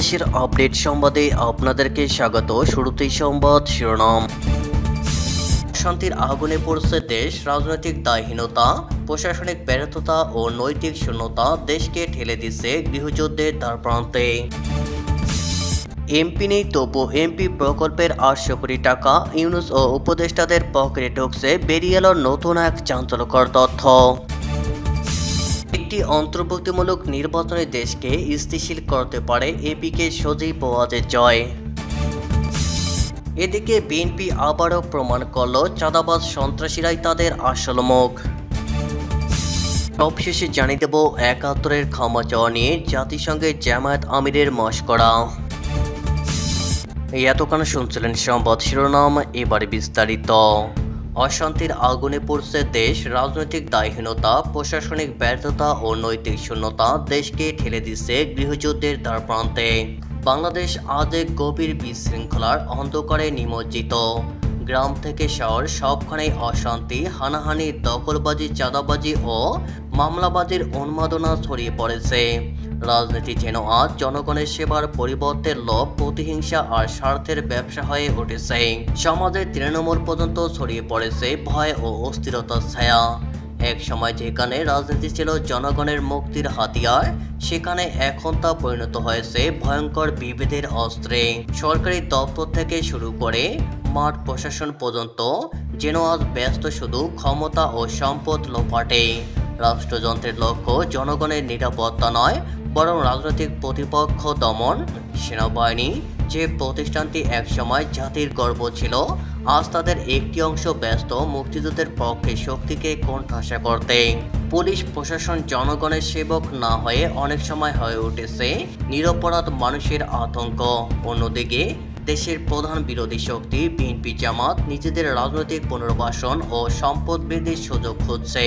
দেশের আপডেট সংবাদে আপনাদেরকে স্বাগত। শুরুতেই সংবাদ শিরোনাম। শান্তির আগুনে পড়ছে দেশ, রাজনৈতিক দায়হীনতা, প্রশাসনিক ব্যর্থতা ও নৈতিক শূন্যতা দেশকে ঠেলে দিচ্ছে গৃহযুদ্ধের দ্বারপ্রান্তে এমপি নেই তবু এমপি প্রকল্পের আটশো কোটি টাকা ইউনুস ও উপদেষ্টাদের পকেটে ঢুকছে, বেরিয়ে এলো নতুন এক চাঞ্চল্যকর তথ্য। একটি অন্তর্ভুক্তিমূলক নির্বাচনে দেশকে স্থিতিশীল করতে পারে এপিকে সজীব বোয়াজের জয়। এদিকে বিএনপি আবারও প্রমাণ করল, চাঁদাবাজ সন্ত্রাসীরাই তাদের আসল মুখ। সবশেষে জানিয়ে দেব, একাত্তরের ক্ষমা চাওয়া নিয়ে জাতিসংঘের জামায়াত আমিরের মস্করা এতক্ষণ শুনছিলেন সংবাদ শিরোনাম, এবারে বিস্তারিত। অশান্তির আগুনে পড়ছে দেশ, রাজনৈতিক দায়হীনতা, প্রশাসনিক ব্যর্থতা ও নৈতিক শূন্যতা দেশকে ঠেলে দিচ্ছে গৃহযুদ্ধের দ্বারপ্রান্তে বাংলাদেশ আজ এক গভীর বিশৃঙ্খলার অন্ধকারে নিমজ্জিত। গ্রাম থেকে শহর সবখানেই অশান্তি, হানাহানি, দখলবাজি, চাঁদাবাজি ও মামলাবাজির উন্মাদনা ছড়িয়ে পড়েছে। রাজনীতি যেন আজ জনগণের সেবার পরিবর্তে লোভ, প্রতিহিংসা আর স্বার্থের ব্যবসা হয়ে উঠেছে। সমাজের তৃণমূল পর্যন্ত ছড়িয়ে পড়েছে ভয় ও অস্থিরতার ছায়া। এক সময় যেখানে রাজনীতি ছিল জনগণের মুক্তির হাতিয়ার, সেখানে এখন তা পরিণত হয়েছে ভয়ঙ্কর বিভেদের অস্ত্রে। সরকারি দপ্তর থেকে শুরু করে মাঠ প্রশাসন পর্যন্ত যেন আজ ব্যস্ত শুধু ক্ষমতা ও সম্পদ লোপাটে। রাষ্ট্রযন্ত্রের লক্ষ্য জনগণের নিরাপত্তা নয় বরং রাজনৈতিক প্রতিপক্ষ দমন সেনাবাহিনী যে প্রতিষ্ঠানটি একসময় জাতির গর্ব ছিল, আজ তাদের একটি অংশ ব্যস্ত মুক্তিযুদ্ধের পক্ষে শক্তিকে কোণঠাসা করতে। পুলিশ প্রশাসন জনগণের সেবক না হয়ে অনেক সময় হয়ে উঠেছে, নিরপরাধ মানুষের আতঙ্ক। অন্যদিকে দেশের প্রধান বিরোধী শক্তি বিএনপি জামাত নিজেদের রাজনৈতিক পুনর্বাসন ও সম্পদ বৃদ্ধির সুযোগ খুঁজছে।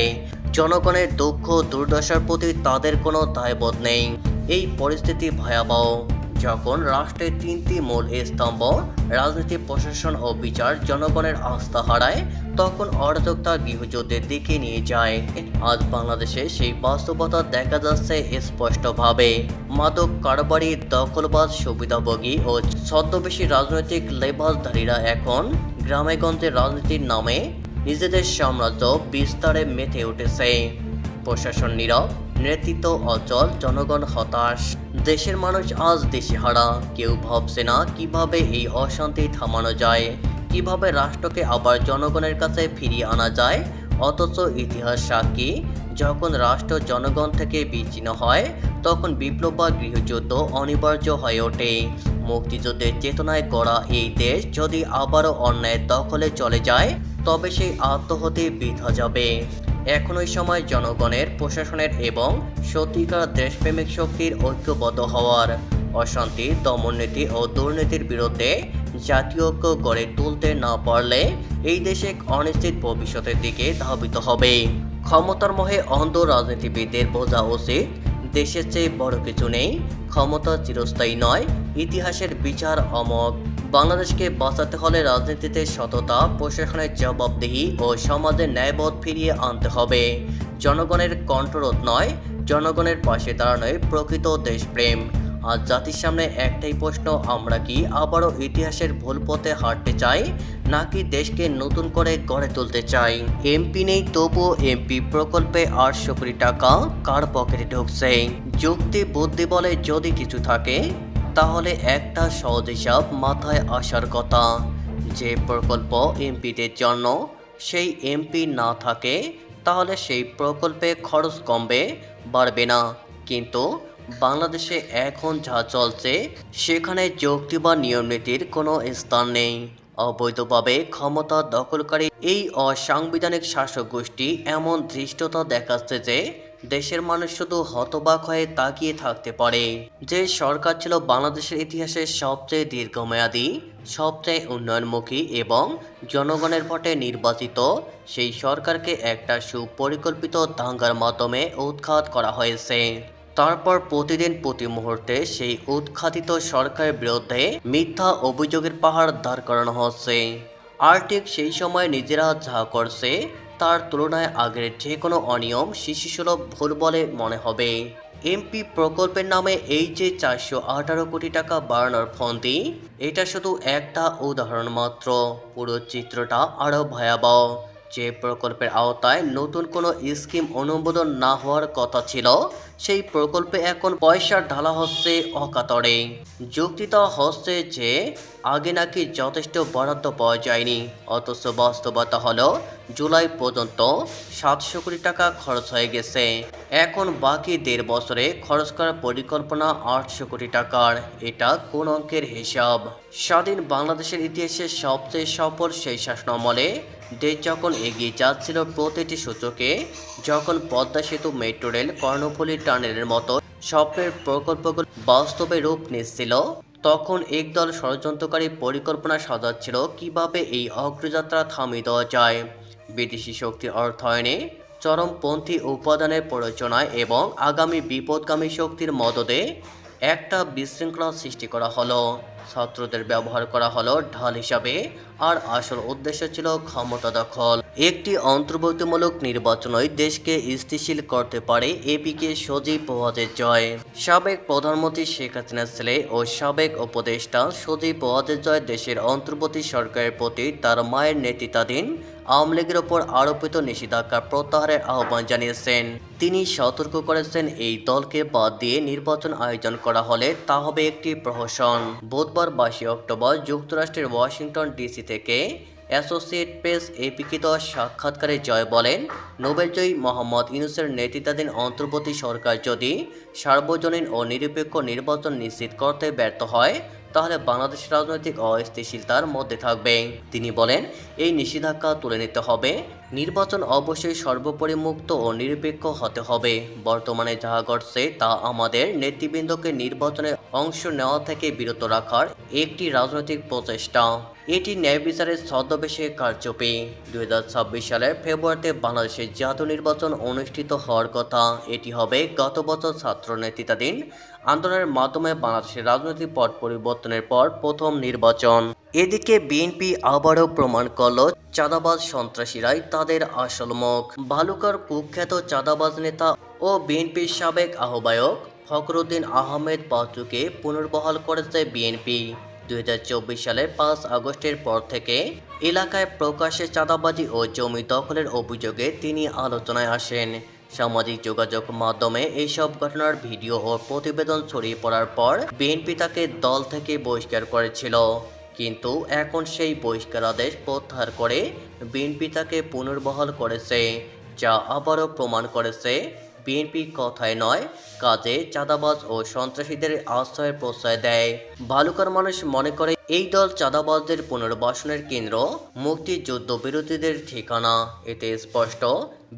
জনগণের দুঃখ দুর্দশার প্রতি তাদের কোনো দায়বোধ নেই। এই পরিস্থিতি ভয়াবহ। যখন রাষ্ট্রের তিনটি মূল স্তম্ভ রাজনীতি প্রশাসন ও বিচার জনগণের আস্থা হারায়, তখন অরাজকতা গৃহযুদ্ধের দিকে নিয়ে যায়। আজ বাংলাদেশে সেই বাস্তবতা দেখা যাচ্ছে স্পষ্টভাবে। মাদক কারবারি, দখলবাজ, সুবিধাভোগী ও ছদ্মবেশী রাজনৈতিক লেবাসধারীরা এখন গ্রামেগঞ্জে রাজনীতির নামে নিজেদের সাম্রাজ্য বিস্তারে মেতে উঠেছে। প্রশাসন নীরব নেতৃত্ব অচল, জনগণ হতাশ। দেশের মানুষ আজ দেশেহারা কেউ ভাবছে না কীভাবে এই অশান্তি থামানো যায়, কীভাবে রাষ্ট্রকে আবার জনগণের কাছে ফিরিয়ে আনা যায়। অথচ ইতিহাস সাক্ষী, যখন রাষ্ট্র জনগণ থেকে বিচ্ছিন্ন হয়, তখন বিপ্লব বা গৃহযুদ্ধ অনিবার্য হয়ে ওঠে। মুক্তিযুদ্ধের চেতনায় গড়া এই দেশ যদি আবারও অন্যায়ের দখলে চলে যায়, তবে সেই আত্মহতি বৃথা যাবে। এখনই সময় জনগণের প্রশাসনের এবং সত্যিকার দেশপ্রেমিক শক্তির ঐক্যবদ্ধ হওয়ার অশান্তি, দমননীতি ও দুর্নীতির বিরুদ্ধে জাতীয় ঐক্য গড়ে তুলতে না পারলে এই দেশে অনিশ্চিত ভবিষ্যতের দিকে ধাবিত হবে। ক্ষমতার মোহে অন্ধ রাজনীতিবিদদের বোঝা উচিত, দেশের চেয়ে বড় কিছু নেই, ক্ষমতা চিরস্থায়ী নয়, ইতিহাসের বিচার অমক বাংলাদেশকে বাঁচাতে হলে রাজনীতিতে সততা, প্রশাসনের জবাবদিহি ও সমাজের ন্যায়বোধ ফিরিয়ে আনতে হবে। জনগণের কণ্ঠরোধ নয়, জনগণের পাশে দাঁড়ানোই প্রকৃত দেশপ্রেম। আর জাতির সামনে একটাই প্রশ্ন, আমরা কি আবারও ইতিহাসের ভুল পথে হাঁটতে চাই, নাকি দেশকে নতুন করে গড়ে তুলতে চাই? এমপি নেই, তবুও এমপি প্রকল্পে আটশো কোটি টাকা কার পকেটে ঢুকছে? যুক্তি বুদ্ধি বলে যদি কিছু থাকে তাহলে একটা সহজ হিসাব মাথায় আসার কথা। যে প্রকল্প এমপিদের জন্য সেই এমপি না থাকে, তাহলে সেই প্রকল্পে খরচ কমবে, বাড়বে না। কিন্তু বাংলাদেশে এখন যা চলছে, সেখানে যুক্তি বা নিয়মনীতির কোনো স্থান নেই। অবৈধভাবে ক্ষমতা দখলকারী এই অসাংবিধানিক শাসক গোষ্ঠী এমন ধৃষ্টতা দেখাচ্ছে যে দেশের মানুষ শুধু হতবাক হয়ে তাকিয়ে থাকতে পারে। যে সরকার ছিল বাংলাদেশের ইতিহাসে সবচেয়ে দীর্ঘমেয়াদী, সবচেয়ে উন্নয়নমুখী এবং জনগণের ভোটে নির্বাচিত, সেই সরকারকে একটা সুপরিকল্পিত দাঙ্গার মাধ্যমে উৎখাত করা হয়েছে। তারপর প্রতিদিন প্রতি মুহূর্তে সেই উৎখাতিত সরকারের বিরুদ্ধে মিথ্যা অভিযোগের পাহাড় দাঁড় করানো হচ্ছে। আর ঠিক সেই সময় নিজেরা যা করছে তার তুলনায় আগের যে কোনো অনিয়ম শিশুসুলভ ভুল বলে মনে হবে। এমপি প্রকল্পের নামে এই যে চারশো আঠারো কোটি টাকা বাড়ানোর ফন্দি। এটা শুধু একটা উদাহরণ মাত্র। পুরো চিত্রটা আরও ভয়াবহ। যে প্রকল্পের আওতায় নতুন কোনো স্কিম অনুমোদন না হওয়ার কথা ছিল, সেই প্রকল্পে এখন পয়সা ঢালা হচ্ছে অকাতরে। যুক্তি হচ্ছে যে, আগে নাকি যথেষ্ট বরাদ্দ পাওয়া যায়নি, অথচ বাস্তবতা হলো জুলাই পর্যন্ত সাতশো কোটি টাকা খরচ হয়ে গেছে। এখন বাকি দেড় বছরে খরচ করার পরিকল্পনা আটশো কোটি টাকার, এটা কোন অঙ্কের হিসাব? স্বাধীন বাংলাদেশের ইতিহাসে সবচেয়ে সফল সেই শাসনামলে দেশ যখন এগিয়ে যাচ্ছিল, প্রতিটি সূচকে যখন পদ্মা সেতু, মেট্রো রেল, কর্ণফুলী টানেলের মতো স্বপ্নের প্রকল্পগুলো বাস্তবে রূপ নিচ্ছিল, তখন একদল ষড়যন্ত্রকারী পরিকল্পনা সাজাচ্ছিল কীভাবে এই অগ্রযাত্রা থামিয়ে দেওয়া যায়। বিদেশি শক্তির অর্থায়নে চরমপন্থী উপাদানের প্ররোচনায় এবং আগামী বিপদগামী শক্তির মদদে একটা বিশৃঙ্খলা সৃষ্টি করা হলো। ছাত্রদের ব্যবহার করা হলো ঢাল হিসাবে, আর আসল উদ্দেশ্য ছিল ক্ষমতা দখল। একটি অন্তর্ভুক্তিমূলক নির্বাচনই দেশকে স্থিতিশীল করতে পারে এপিকে সজীব ওয়াজের জয়। সাবেক প্রধানমন্ত্রী শেখ হাসিনার ছেলে ও সাবেক উপদেষ্টা সজীব ওয়াজের জয় দেশের অন্তর্বর্তী সরকারের প্রতি তার মায়ের নেতৃত্বাধীন আওয়ামী লীগের ওপর আরোপিত নিষেধাজ্ঞা প্রত্যাহারের আহ্বান জানিয়েছেন। তিনি সতর্ক করেছেন, এই দলকে বাদ দিয়ে নির্বাচন আয়োজন করা হলে তা হবে একটি প্রহসন। বুধবার বাইশে অক্টোবর যুক্তরাষ্ট্রের ওয়াশিংটন ডিসি থেকে অ্যাসোসিয়েট প্রেস এপিকে দেওয়া সাক্ষাৎকারে জয় বলেন, নোবেলজয়ী মোহাম্মদ ইউনুসের নেতৃত্বাধীন অন্তর্বর্তী সরকার যদি সার্বজনীন ও নিরপেক্ষ নির্বাচন নিশ্চিত করতে ব্যর্থ হয় তাহলে বাংলাদেশ রাজনৈতিক অস্থিতিশীলতার মধ্যে থাকবে। তিনি বলেন, এই নিষেধাজ্ঞা তুলে নিতে হবে। নির্বাচন অবশ্যই সর্বোপরি মুক্ত ও নিরপেক্ষ হতে হবে। বর্তমানে যাহা ঘটছে তা আমাদের নেতৃবৃন্দকে নির্বাচনে অংশ নেওয়া থেকে বিরত রাখার একটি রাজনৈতিক প্রচেষ্টা। এটি ন্যায় বিচারের ছদ্মবেশে কারচুপি। দুই সালের ফেব্রুয়ারিতে বাংলাদেশের জাতীয় নির্বাচন অনুষ্ঠিত হওয়ার কথা। এটি হবে গত বছর ছাত্র নেতৃত্বাধীন আন্দোলনের মাধ্যমে বাংলাদেশের রাজনৈতিক পট পরিবর্তনের পর প্রথম নির্বাচন। এদিকে বিএনপি আবারও প্রমাণ করল, চাঁদাবাজ সন্ত্রাসীরাই তাদের আসল মুখ। ভালুকার কুখ্যাত চাঁদাবাজ নেতা ও বিএনপির সাবেক আহ্বায়ক ফখরুদ্দিন আহমেদ পাচুকে পুনর্বহাল করেছে বিএনপি। দুই হাজার চব্বিশ সালের পাঁচ আগস্টের পর থেকে এলাকায় প্রকাশ্যে চাঁদাবাজি ও জমি দখলের অভিযোগে তিনি আলোচনায় আসেন। সামাজিক যোগাযোগ মাধ্যমে এইসব ঘটনার ভিডিও ও প্রতিবেদন ছড়িয়ে পড়ার পর বিএনপি তাকে দল থেকে বহিষ্কার করেছিল। কিন্তু এখন সেই বহিষ্কার আদেশ প্রত্যাহার করে বিএনপি তাকে পুনর্বহাল করেছে, যা আবারও প্রমাণ করেছে বিএনপি কথায় নয়, কাজে চাঁদাবাজ ও সন্ত্রাসীদের আশ্রয়ের প্রশ্রয় দেয়। ভালুকার মানুষ মনে করে এই দল চাঁদাবাজদের পুনর্বাসনের কেন্দ্র, মুক্তিযুদ্ধ বিরোধীদের ঠিকানা। এতে স্পষ্ট,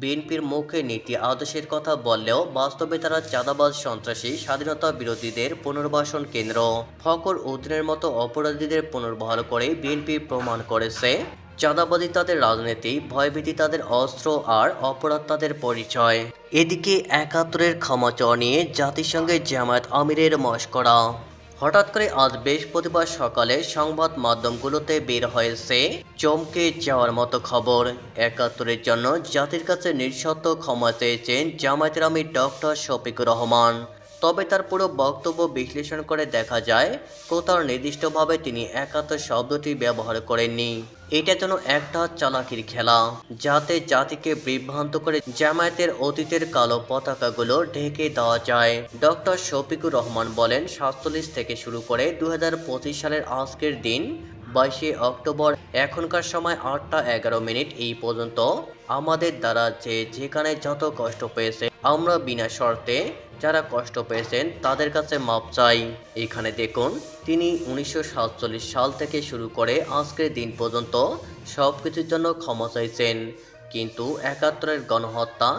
বিএনপির মুখে নীতি আদর্শের কথা বললেও বাস্তবে তারা চাঁদাবাজ, সন্ত্রাসী, স্বাধীনতা বিরোধীদের পুনর্বাসন কেন্দ্র। ফকর উদ্দিনের মতো অপরাধীদের পুনর্বহাল করে বিএনপি প্রমাণ করেছে। চাঁদাবাজি তাদের রাজনীতি, ভয়ভীতি তাদের অস্ত্র আর অপরাধ তাদের পরিচয়। এদিকে একাত্তরের ক্ষমা চাওয়া নিয়ে জাতিসংঘের জামায়াত আমিরের মস্করা। হঠাৎ করে আজ বৃহস্পতিবার সকালে সংবাদ মাধ্যমগুলোতে বের হয়েছে চমকে যাওয়ার মতো খবর। একাত্তরের জন্য জাতির কাছে নিঃশর্ত ক্ষমা চেয়েছেন জামায়াতের আমির ডক্টর শফিকুর রহমান। তবে তার পুরো বক্তব্য বিশ্লেষণ করে দেখা যায় কোথাও নির্দিষ্টভাবে তিনি একাত্তর শব্দটি ব্যবহার করেননি। এটা যেন একটা চালাকির খেলা, যাতে জাতিকে বিভ্রান্ত করে জামায়াতের অতীতের কালো পতাকাগুলো ঢেকে দেওয়া যায়। ডক্টর শফিকুর রহমান বলেন, সাতচল্লিশ থেকে শুরু করে দু হাজার পঁচিশ সালের আজকের দিন, বাইশে অক্টোবর, এখনকার সময় আটটা এগারো মিনিট এই পর্যন্ত আমাদের দ্বারা যে যেখানে যত কষ্ট পেয়েছে, আমরা বিনা শর্তে যারা কষ্ট পেয়েছেন, তাদের কাছে মাপ চাই। এখানে দেখুন, তিনি উনিশশো সাতচল্লিশ সাল থেকে শুরু করে আজকের দিন পর্যন্ত সব কিছুর জন্য ক্ষমা চাইছেন। কিন্তু একাত্তরের গণহত্যা,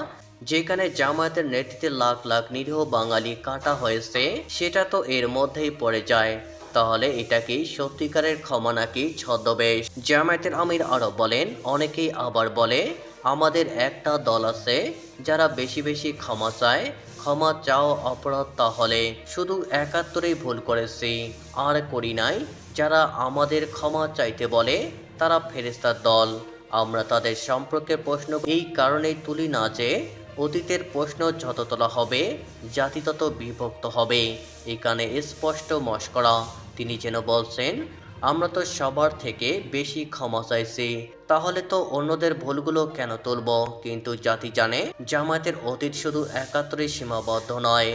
যেখানে জামায়াতের নেতৃত্বে লাখ লাখ নিরীহ বাঙালি কাটা হয়েছে, সেটা তো এর মধ্যেই পড়ে যায়। তাহলে এটা কি সত্যিকারের ক্ষমা নাকি ছদ্মবেশ? জামায়াতের আমির আরও বলেন, অনেকেই আবার বলে, আমাদের একটা দল আছে যারা বেশি বেশি ক্ষমা চায় ক্ষমা চাও অপরাধ তাহলে। শুধু একাত্তরেই ভুল করেছি। আর করি নাই, যারা আমাদের ক্ষমা চাইতে বলে, তারা ফেরেস্তার দল। আমরা তাদের সম্পর্কে প্রশ্ন এই কারণেই তুলি না যে, অতীতের প্রশ্ন যত তোলা হবে, জাতি তত বিভক্ত হবে। এখানে স্পষ্ট মস্করা। তিনি যেন বলছেন, আমরা তো সবার থেকে বেশি ক্ষমা চাইছি। তাহলে তো অন্যদের ভুলগুলো কেন তুলব? কিন্তু জাতি জানে, জামায়াতের অতীত শুধু একাত্তরে সীমাবদ্ধ নয়।